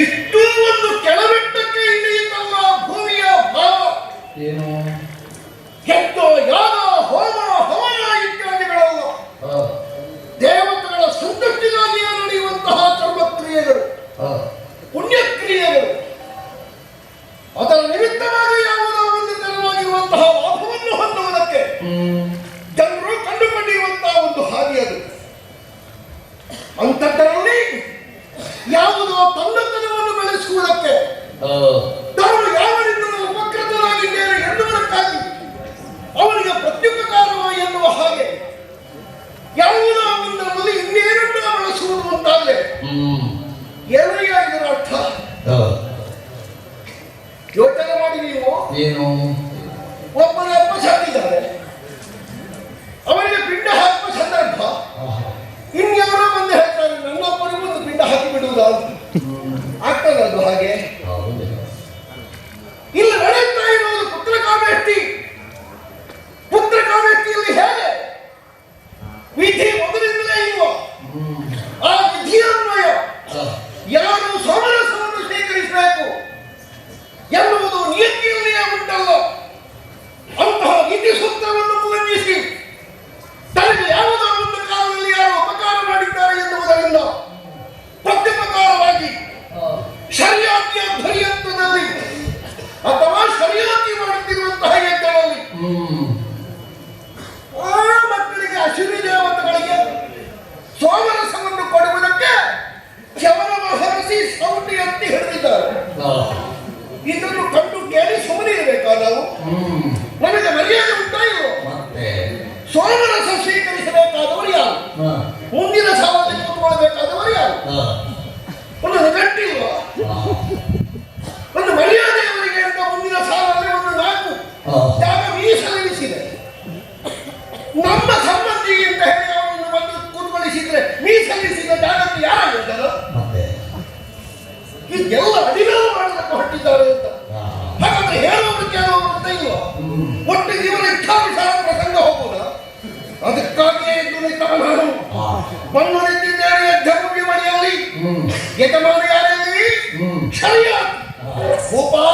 ಇಷ್ಟು ಒಂದು ಕೆಳಮಟ್ಟಕ್ಕೆ ತಮ್ಮ ಭೂಮಿಯ ಭಾವ. ಏನು? ಹೆತ್ತು ಯಾಗ ಹೋಮ ಹವನ ಇತ್ಯಾದಿಗಳಲ್ಲ. ದೇವತೆಗಳ ಸಂತೃಪ್ತಿಗಾಗಿಯೇ ನಡೆಯುವಂತಹ ಕರ್ಮಕ್ರಿಯೆಗಳು ಪುಣ್ಯಕ್ರಿಯೆಗಳು. ಅದರ ನಿಮಿತ್ತವಾಗಿ ಯಾವುದೋ ಒಂದು ತೆರವಾಗಿರುವಂತಹ ಲಾಭವನ್ನು ಹೊಂದುವುದಕ್ಕೆ ಜನರು ಕಂಡುಕೊಂಡಿರುವಂತಹ ಒಂದು ಹಾದಿ ಅದು. ಅಂಥದ್ದರಲ್ಲಿ ಯಾವುದೋ ತನ್ನತನವನ್ನು ಆ, ತಾನು ಯಾವನಿಂದಲೂ ಉಪಕೃತನಾಗಿದ್ದೇನೆ ಎನ್ನುವುದಕ್ಕಾಗಿ ಅವನಿಗೆ ಪ್ರತ್ಯುಪಕಾರವ ಎನ್ನುವ ಹಾಗೆ ಯಾವುದೋ ಒಂದರಲ್ಲಿ ಇನ್ನೇನನ್ನ ಬಳಸುವುದು ಅಂತಾದ್ರೆ ಹ್ಮ್, ಏನಯ್ಯ ಇದರ ಅರ್ಥ ಯೋಚನೆ ಮಾಡಿ ನೀವು. ಏನು? ಒಬ್ಬನ ಇದನ್ನು ಕಂಡು ಕೇಳಿ ಸುಮ್ಮನೆ ಇರಬೇಕಾ ನಾವು. ನಮಗೆ ಮರ್ಯಾದೆ ಉಂಟಾ ಇವರು? ಮತ್ತೆ? ಸೋಮರಸ ಸ್ವೀಕರಿಸಬೇಕಾದವರು ಯಾರು? ಮುಂದಿನ ಸಾಲದಲ್ಲಿ ಕೂತ್ಕೊಳ್ಬೇಕಾದವರು ಯಾರು? ಒಂದು ಆ, ಒಂದು ಮರ್ಯಾದೆ ಅವರಿಗೆ ಅಂತ ಮುಂದಿನ ಸಾಲಲ್ಲಿ ಒಂದು ನಾಲ್ಕು ಜಾಗ ಮೀಸಲಿರಿಸಿದೆ ನಮ್ಮ ಸಂಬಂಧಿ ಅಂತ ಹೇಳಿ ಅವರನ್ನು ಬಂದು ಕೂತ್ಕೊಳಿಸಿದ್ರೆ ಮೀಸಲಿರಿಸಿದ ಜಾಗಕ್ಕೆ ಯಾರು ಮತ್ತೆ ಇದೆಲ್ಲ ಅಡಿಮೇಲು ಮಾಡಲಿಕ್ಕೆ ಹೊರಟಿದ್ದಾರೆ ಅಂತ. ಹಾಗಾದ್ರೆ ಹೇಳೋರು ಕೇಳೋರು ಅಂತ ಇಲ್ಲ. ಒಟ್ಟು ಇವರ ಇಚ್ಛಾನುಸಾರ ಪ್ರಸಂಗ ಹೋಗುದ ಅದಕ್ಕಾಗಿಯೇ ಇದು ನಿಂತ ನಾನು. ಬಂದು ನಿಂತಿದ್ದೇನೆ ಮುಗಿ ಮನೆಯಲ್ಲಿ ಯಜಮಾನ ಯಾರಲ್ಲಿ ಶರಿಯ ಆ.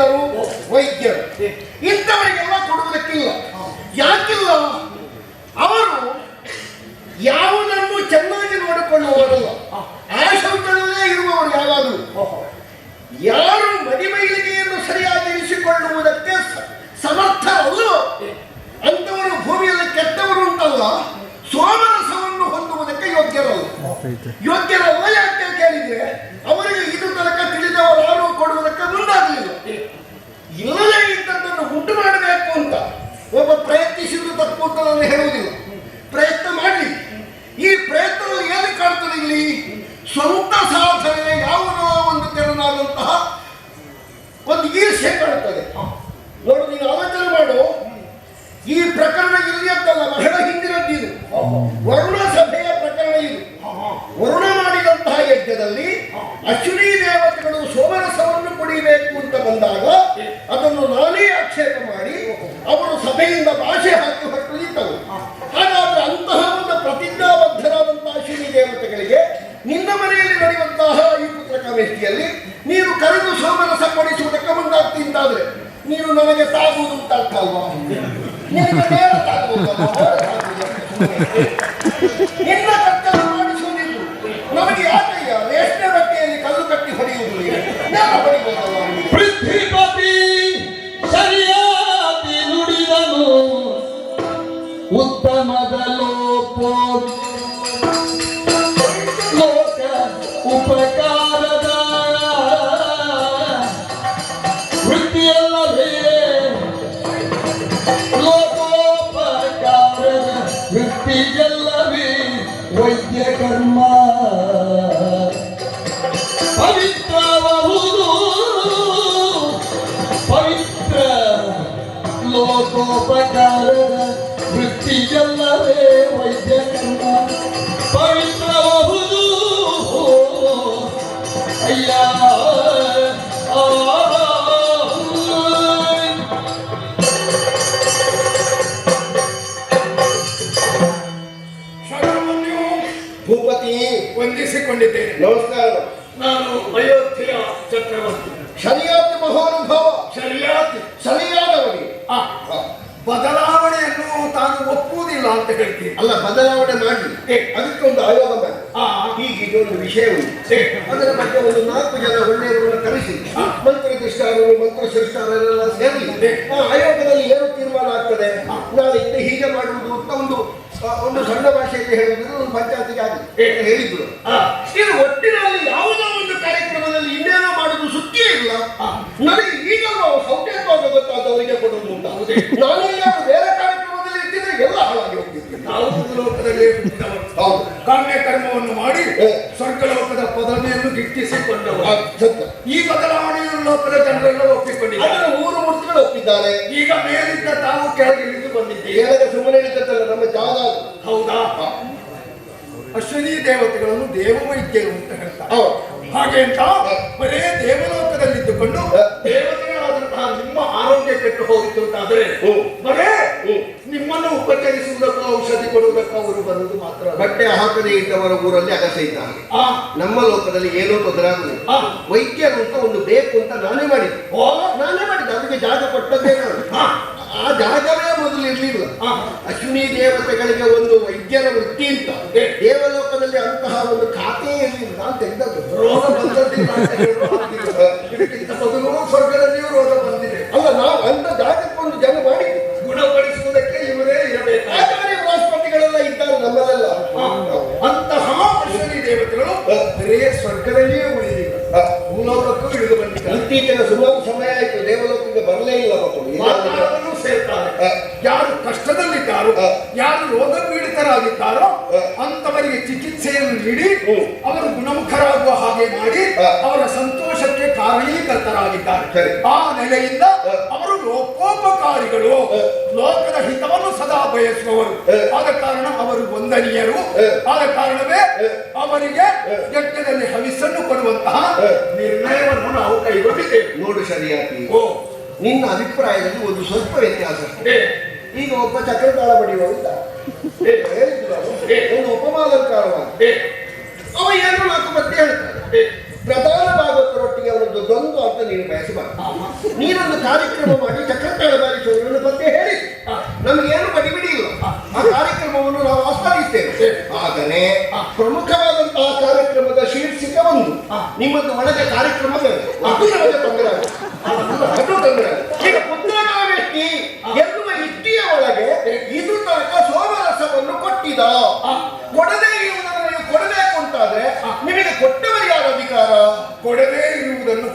ದುಶೀಲರು ವೈದ್ಯರು. ಇಂಥವರಿಗೆಲ್ಲ ಕೊಡುವುದಕ್ಕಿಲ್ಲ. ಯಾಕಿಲ್ಲ? ಅವರು ಯಾವುದನ್ನು ಚೆನ್ನಾಗಿ ನೋಡಿಕೊಳ್ಳುವವರಲ್ಲ. ಆಶೌಚದಲ್ಲೇ ಇರುವವರು ಯಾವಾಗಲೂ ಯಾರು ಮದಿಮೈಲಿಗೆಯನ್ನು ಸರಿಯಾಗಿ ಇರಿಸಿಕೊಳ್ಳುವುದಕ್ಕೆ ಸಮರ್ಥ ಅಲ್ಲ ಅಂತವರು ಭೂಮಿಯಲ್ಲಿ ಕೆಟ್ಟವರು ಅಂತಲ್ಲ ಸೋಮರಸವನ್ನು ಹೊಂದುವುದಕ್ಕೆ ಯೋಗ್ಯರಲ್ಲ. ಯೋಗ್ಯರಲ್ಲ ಯಾಕೆ ಕೇಳಿದ್ರೆ ಅವರಿಗೆ ಇದು ತನಕ ತಿಳಿದವರು ಯಾರು ಕೊಡುವುದಕ್ಕೆ ಮುಂದಾಗಲಿಲ್ಲ ಇಲ್ಲದೇ ಇದ್ದದ್ದನ್ನು ಉಂಟು ಮಾಡಬೇಕು ಅಂತ. ಒಬ್ಬ ಪ್ರಯತ್ನಿಸಿದ್ರು ತಪ್ಪು ಅಂತ ನಾನು ಹೇಳುವುದಿಲ್ಲ. ಪ್ರಯತ್ನ ಮಾಡಿ ಈ ಪ್ರಯತ್ನ ಏನು ಕಾಣ್ತದೆ ಇಲ್ಲಿ? ಸ್ವಂತ ಸಾಧನೆ ಯಾವುದೋ ಒಂದು ತೆರನಾದಂತಹ ಒಂದು ಈರ್ಷೆ ಕಾಣುತ್ತದೆ ನೋಡು ನೀನು ಆಲೋಚನೆ ಮಾಡು. ಈ ಪ್ರಕರಣ ಇಲ್ಲಿ ಅಂತಲ್ಲ ಬಹಳ ಹಿಂದಿನದ್ದು ಇದು. ವರುಣ ಸಭೆಯ ಪ್ರಕರಣ ಇದು ವರುಣ ಮಾಡಿದಂತಹ ಯಜ್ಞದಲ್ಲಿ ಅಶ್ವಿನಿ ದೇವತೆಗಳು ಸೋಮರಸವನ್ನು ಕುಡಿಬೇಕು ಅಂತ ಬಂದಾಗ ಅದನ್ನು ನಾನೇ ಆಕ್ಷೇಪ ಮಾಡಿ ಅವರು ಸಭೆಯಿಂದ ಭಾಷೆ ಹಾಕಿ ಹೊರಟು ನಿಂತವು ಹಾಗಾದ್ರೆ ಅಂತಹ ಒಂದು ಪ್ರತಿಜ್ಞಾಬದ್ಧರಾದಂತಹ ಅಶ್ವಿನಿ ದೇವತೆಗಳಿಗೆ ನಿನ್ನ ಮನೆಯಲ್ಲಿ ನಡೆಯುವಂತಹ ಈ ವೇದಿಕೆಯಲ್ಲಿ ನೀನು ಕರೆದು ಸೋಮರಸ ಕೊಡಿಸುವುದಕ್ಕೆ ಮುಂದಾಗ್ತಿಂತಾದ್ರೆ ನೀನು ನನಗೆ ತಾಗುವುದು ಅಂತ ಅರ್ಥ ಅಲ್ವಾ? ನಮಗೆ ಯಾಕಯ್ಯ ರೇಷ್ಮೆ ಬಟ್ಟೆಯಲ್ಲಿ ಕಲ್ಲು ಕಟ್ಟಿ ಹೊಡೆಯುವುದು. ನೇರ ಹೊಡಿಬೋದಲ್ಲ ವೃತ್ತಿಯಲ್ಲವೇ ವೈದ್ಯ ಕರ್ಮ ಪವಿತ್ರಬಹುದು ಅಯ್ಯ ಆ, ಶರಣವನ್ನು ಭೂಪತಿ ವಂದಿಸಿಕೊಂಡಿದ್ದೇನೆ ನಮಸ್ಕಾರ ಅಂತ ಅಲ್ಲ ಬದಲಾವಣೆ ಮಾಡಿ. ಅದಕ್ಕೆ ಒಂದು ಆಯೋಗ ಮಾಡಿ. ಹೀಗೆ ಒಂದು ವಿಷಯ ಉಂಟು. ಅದರ ಬಗ್ಗೆ ಒಂದು ನಾಲ್ಕು ಜನ ಒಳ್ಳೆಯವರನ್ನು ಕರೆಸಿ. ಮಂತ್ರ ದುಷ್ಟಾರರು ಮಂತ್ರ ಶ್ರೇಷ್ಠಾರರೆಲ್ಲ ಸೇರಿ ಆ ಆಯೋಗದಲ್ಲಿ ಏನು ತೀರ್ಮಾನ ಆಗ್ತದೆ? ನಾಳೆ ಇನ್ನು ಹೀಗೆ ಮಾಡುವುದು ಅಂತ ಒಂದು ಒಂದು ಸಣ್ಣ ಭಾಷೆಯಲ್ಲಿ ಹೇಳುವುದು ಒಂದು ಪಂಚಾಯತಿಗೆ ಆಗಿ ಹೇಳಿದ್ರು. ಇದು ಒಟ್ಟಿನಲ್ಲಿ ಯಾವುದೋ ಒಂದು ಕಾರ್ಯಕ್ರಮದಲ್ಲಿ ಇನ್ನೇನೋ ಮಾಡುವುದು ಸುದ್ದಿಯೇ ಇಲ್ಲ. ನನಗೆ ಈಗ ಸೌಖ್ಯ ಗೊತ್ತಾದವರಿಗೆ ಕೊಡುವುದು ಅಂತ ನಾನೆಲ್ಲಾದ್ರೂ ಬೇರೆ ಕಾರ್ಯಕ್ರಮದಲ್ಲಿ ಇದ್ದಿದ್ರೆ ಎಲ್ಲ ಹಾಳಾಗಿ ಹೋಗ್ತಿದ್ದೆ ನಾವು ಲೋಕದಲ್ಲಿ ಹುಟ್ಟಿದವರು. ಹೌದು ಕಾಮ್ಯ ಕರ್ಮವನ್ನು ಮಾಡಿ ಏ. ಸ್ವರ್ಗಲೋಕದ ಪದವಿಯನ್ನು ಗಿಟ್ಟಿಸಿಕೊಂಡವರು. ಈ ಬದಲಾವಣೆಯನ್ನು ಲೋಕದ ಜನರೆಲ್ಲ ಒಪ್ಪಿಕೊಂಡಿದ್ದಾರೆ. ಮೂರು ಮೂರ್ತಿಗಳು ಒಪ್ಪಿದ್ದಾರೆ. ಈಗ ಮೇಲಿದ್ದ ತಾವು ಕೆಳಗೆ ಇಳಿದು ಬಂದಿದ್ದೀರಿ. ಕೇಳದ ಸುಮ್ಮನೆ ಇರ್ತದಲ್ಲ ನಮ್ಮ ಜಾಗ. ಹೌದಾ? ಅಶ್ವಿನಿ ದೇವತೆಗಳನ್ನು ದೇವವೈದ್ಯರು ಅಂತ ಹೇಳ್ತಾರೆ. ಹಾಗೆ ಅಂತ ಬರೇ ದೇವಲೋಕದಲ್ಲಿದ್ದುಕೊಂಡು. ದೇವತೆಗಳಾದಂತಹ ನಿಮ್ಮ ಆರೋಗ್ಯ ಕೆಟ್ಟು ಹೋಗಿತ್ತು ಅಂತ ಆದರೆ ಬರೇ ನಿಮ್ಮನ್ನು ಉಪಚರಿಸುವುದಕ್ಕೂ ಅವರು ಬರುವುದು ಮಾತ್ರ. ಬಟ್ಟೆ ಹಾಕದೇ ಇದ್ದವರ ಊರಲ್ಲಿ ಅಗಸ ಇದ್ದಾನೆ. ಆ, ನಮ್ಮ ಲೋಕದಲ್ಲಿ ಏನೂ ತೊಂದರೆ ಆಗುದಿಲ್ಲ ವೈದ್ಯರು ಅಂತ ಒಂದು ಬೇಕು ಅಂತ ನಾನೇ ಮಾಡಿದ್ದೆ. ನಾನೇ ಮಾಡಿದ್ದೆ. ಅದಕ್ಕೆ ಜಾಗ ಕೊಟ್ಟದ್ದೇ ನಾನು. ಆ, ಜಾಗವೇ ಮೊದಲು ಇರಲಿಲ್ಲ. ಅಶ್ವಿನಿ ದೇವತೆಗಳಿಗೆ ಒಂದು ವೈದ್ಯರ ವೃತ್ತಿ ಅಂತ. ದೇವಲೋಕದಲ್ಲಿ ಅಂತಹ ಒಂದು ಖಾತೆ ಇರಲಿಲ್ಲ ನಾನು ತೆಗೆದದ್ದು ರೋಗ ಬಂದದ್ದಿಲ್ಲ. ಇದಕ್ಕಿಂತ ಮೊದಲು ಸ್ವರ್ಗದಲ್ಲಿಯೂ ಯಾರು ಕಷ್ಟದಲ್ಲಿದ್ದಾರೋ ಯಾರು ರೋಗ ಪೀಡಿತರಾಗಿದ್ದಾರೋ ಅಂತವರಿಗೆ ಚಿಕಿತ್ಸೆಯನ್ನು ನೀಡಿ ಅವರು ಗುಣಮುಖರಾಗುವ ಹಾಗೆ ಮಾಡಿ ಅವರ ಸಂತೋಷಕ್ಕೆ ಕಾರಣೀಕರ್ತರಾಗಿದ್ದಾರೆ ಆ ನೆಲೆಯಿಂದ ಅವರು ಲೋಕೋಪಕಾರಿಗಳು ಲೋಕದ ಹಿತವನ್ನು ಸದಾ ಬಯಸುವವರು. ಆದ ಕಾರಣ ಅವರು ವಂದನೀಯರು. ಆದ ಕಾರಣವೇ ಅವರಿಗೆ. ಯಜ್ಞದಲ್ಲಿ ಹವಿಸನ್ನು ಕೊಡುವಂತಹ. ನಿರ್ಣಯವನ್ನು ನಾವು ಕೈಗೊಂಡಿದ್ದೇವೆ. ನೋಡು ಸರಿಯಾಗಿ ಓ. ನಿನ್ನ ಅಭಿಪ್ರಾಯದಲ್ಲಿ ಒಂದು ಸ್ವಲ್ಪ ವ್ಯತ್ಯಾಸ. ಈಗ ಒಬ್ಬ ಚಕ್ರತಾಳ ಬಡಿಯುವ ಅಂತ ಒಂದು ಉಪಮಾಲಂಕಾರವಾಗಿ ಅವ ಏನು ನಾಲ್ಕು ಮತ್ತೆ ಹೇಳ್ತಾನೆ ಪ್ರಧಾನ ಭಾಗವತರೊಟ್ಟಿಗೆ ಅವನದ್ದು ದ್ವಂದ್ವ ಅಂತ ನೀನು ಬಯಸಬಾರದು. ನೀನೊಂದು ಕಾರ್ಯಕ್ರಮ ಮಾಡಿ ಚಕ್ರತಾಳ ಬಾರಿಸುವುದನ್ನು ಪತ್ತೆ ಹೇಳಿ. ನಮಗೇನು ಬಡಿಬಿಡಿ ಇಲ್ಲ. ಆ ಕಾರ್ಯಕ್ರಮವನ್ನು ನಾವು ಆಸ್ವಾದಿಸ್ತೇವೆ. ಆದರೆ ಪ್ರಮುಖವಾದಂತಹ ಕಾರ್ಯಕ್ರಮದ ಶೀರ್ಷಿಕೆ ಒಂದು. ನಿಮ್ಮದು ಒಳಗೆ ಕಾರ್ಯಕ್ರಮ ಅದು ನಮಗೆ ತೊಂದರೆ ಆಗುತ್ತೆ. ಈಗ ಪುತ್ರಕಾವ್ಯಕ್ಕೆ ಎನ್ನುವ ಇಟ್ಟಿಯ ಒಳಗೆ ಇದು ತನಕ ಸೋಮರಸವನ್ನು ಕೊಟ್ಟಿದ ಆ. ಕೊಡದೇ ಇರುವುದನ್ನು ನೀವು ಕೊಡಬೇಕು ಅಂತಾದ್ರೆ ನಿಮಗೆ ಕೊಟ್ಟವರು ಯಾರ ಅಧಿಕಾರ ಕೊಡದೇ ಇರುವುದನ್ನು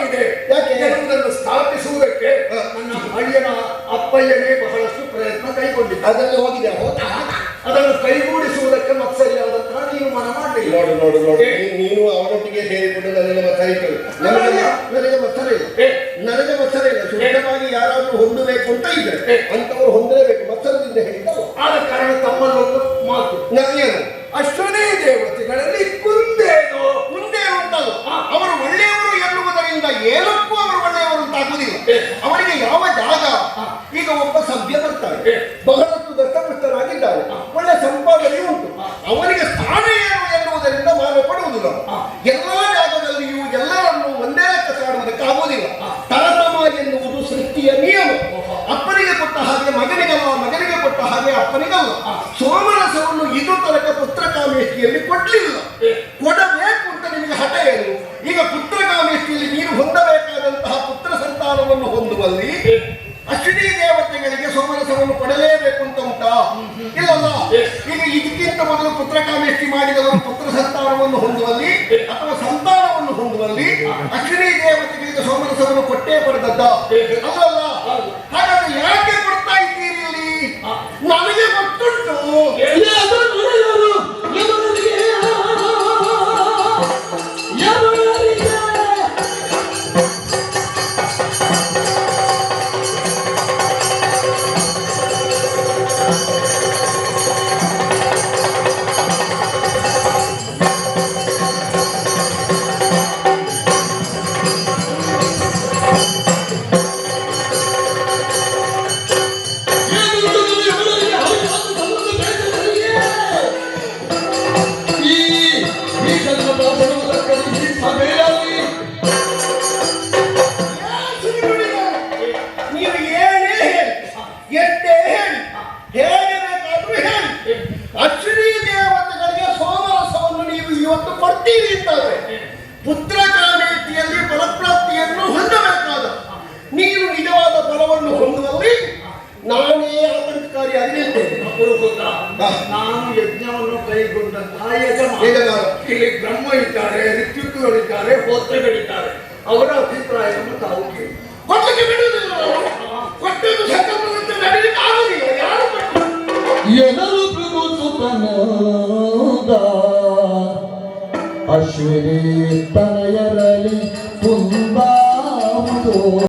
ಯಾಕೆ? ಎನ್ನುವುದನ್ನು ಸ್ಥಾಪಿಸುವುದಕ್ಕೆ. ನನ್ನ ಅಯ್ಯನ ಅಪ್ಪಯ್ಯನೇ ಬಹಳಷ್ಟು ಪ್ರಯತ್ನ ಕೈಗೊಂಡಿದ್ದ. ಅದರಲ್ಲಿ ಹೋಗಿದೆ ಹೌದಾ? ಅದನ್ನು ಕೈಗೂಡಿಸುವುದಕ್ಕೆ ಮತ್ಸರಿಯಾದಂತಹ ನೀವು ಮನ ಮಾಡಲಿಲ್ಲ. ನೋಡು ನೋಡು ನೋಡಿ. ನೀನು ಅವರೊಟ್ಟಿಗೆ ಸೇರಿಕೊಂಡು ನನಗೆ ಮತ್ಸರ ನನಗೆ ಮತ್ತರ ಮತ್ಸರ ಇಲ್ಲ ನನಗೆ ಮತ್ಸರ ಇಲ್ಲ ಸುಲಭವಾಗಿ ಯಾರಾದರೂ ಹೊಂದಬೇಕು ಅಂತ ಇದ್ರೆ ಅಂತವ್ರು ಹೊಂದಲೇಬೇಕು. ಮತ್ಸರದಿಂದ ಹೇಳಿದ್ದಲ್ಲ ಆದ ಕಾರಣ ತಮ್ಮಲ್ಲೊಂದು ಮಾತು. ನನಗೇನು? ಅಷ್ಟನೇ ದೇವತೆಗಳಲ್ಲಿ ಕುಂದೇನು ಮುಂದೆ ಉಂಟಲ್ಲ? ಅವರು ಒಳ್ಳೆಯವರು ಎನ್ನುವುದರಿಂದ ಏನಕ್ಕೂ ಅವರು ಒಳ್ಳೆಯವರು ಅಂತ ಆಗುದಿಲ್ಲ ಅವರಿಗೆ ಯಾವ ಜಾಗ? ಈಗ ಒಬ್ಬ ಸಭ್ಯ ಬರ್ತಾರೆ ಬಹಳಷ್ಟು ದತ್ತಪುಷ್ಟರಾಗಿದ್ದಾರೆ. ಒಳ್ಳೆ ಸಂಪಾದನೆ ಉಂಟು. ಅವರಿಗೆ ಸ್ಥಾನ ಏನು ಎನ್ನುವುದರಿಂದ ಮಾನ ಪಡುವುದಿಲ್ಲ. ಎಲ್ಲಾ ಜಾಗದಲ್ಲಿಯೂ ಎಲ್ಲರನ್ನು ಒಂದೇ ಲೆಕ್ಕ ಸಾಡುವುದಕ್ಕೆ ಆಗುವುದಿಲ್ಲ. ತರತಮ ಎನ್ನುವುದು ಸೃಷ್ಟಿಯ ನಿಯಮ. ಅಪ್ಪನಿಗೆ ಕೊಟ್ಟ ಹಾಗೆ ಮಗನಿಗಲ್ಲ ಮಗನಿಗೆ ಕೊಟ್ಟ ಹಾಗೆ ಅಪ್ಪನಿಗಲ್ಲ. ಸೋಮರಸವನ್ನು ಇದು ತನಕ ಪುತ್ರಕಾಮೇಷ್ಟಿಯಲ್ಲಿ ಕೊಡ್ಲಿಲ್ಲ ಕೊಡಬೇಕು ಅಂತ ನಿಮಗೆ ಹಠ ಏನು ಈಗ ಪುತ್ರಕಾಮೇಷ್ಟಿಯಲ್ಲಿ ನೀನು ಹೊಂದಬೇಕಾದಂತಹ ಪುತ್ರ ಸಂತಾನವನ್ನು ಹೊಂದುವಲ್ಲಿ ಅಶ್ವಿನಿ ದೇವತೆಗಳಿಗೆ ಸೋಮರಸವನ್ನು ಕೊಡಲೇಬೇಕು ಅಂತ ಉಂಟಾ? ಇಲ್ಲಲ್ಲ? ಈಗ ಇದಕ್ಕಿಂತ ಮೊದಲು ಪುತ್ರಕಾಮೇಷ್ಟಿ ಮಾಡಿದವರು ಪುತ್ರ ಸಂತಾನವನ್ನು ಹೊಂದುವಲ್ಲಿ ಅಥವಾ ಸಂತಾನವನ್ನು ಹೊಂದುವಲ್ಲಿ ಅಶ್ವಿನಿ ದೇವತೆಗಳಿಗೆ ಸೋಮರಸವನ್ನು ಕೊಟ್ಟೇ ಪಡೆದದ್ದ? ಅಲ್ಲಲ್ಲ ಹಾಗಾದ್ರೆ ಯಾಕೆ ಕೊಡ್ತಾ ಇದ್ದೀರಿ ನನಗೆ ಗೊತ್ತುಂಟು. ನಾನು ಯಜ್ಞವನ್ನು ಕೈಗೊಂಡಂತಹ ಯಜಮಾನ. ಇಲ್ಲಿ ಬ್ರಹ್ಮ ಇದ್ದಾರೆ ಋತ್ವಿಕುಗಳಿದ್ದಾರೆ ಹೋತ್ರಗಳಿದ್ದಾರೆ ಅವರ ಅಭಿಪ್ರಾಯವನ್ನು ತಾವು ಕೇಳಿ. ಕೊಡ್ಲಿಕ್ಕೆ ಬಿಡುವುದಿಲ್ಲ. ಕೊಟ್ಟದ್ದು ನಡೀಲಿಕ್ಕೆ ಯಾರು? ಎನರು ಪ್ರಭುಸುತನದ ಅಶ್ವಿನಿ ತನಯರಲಿ ಕುಂದಾವುದು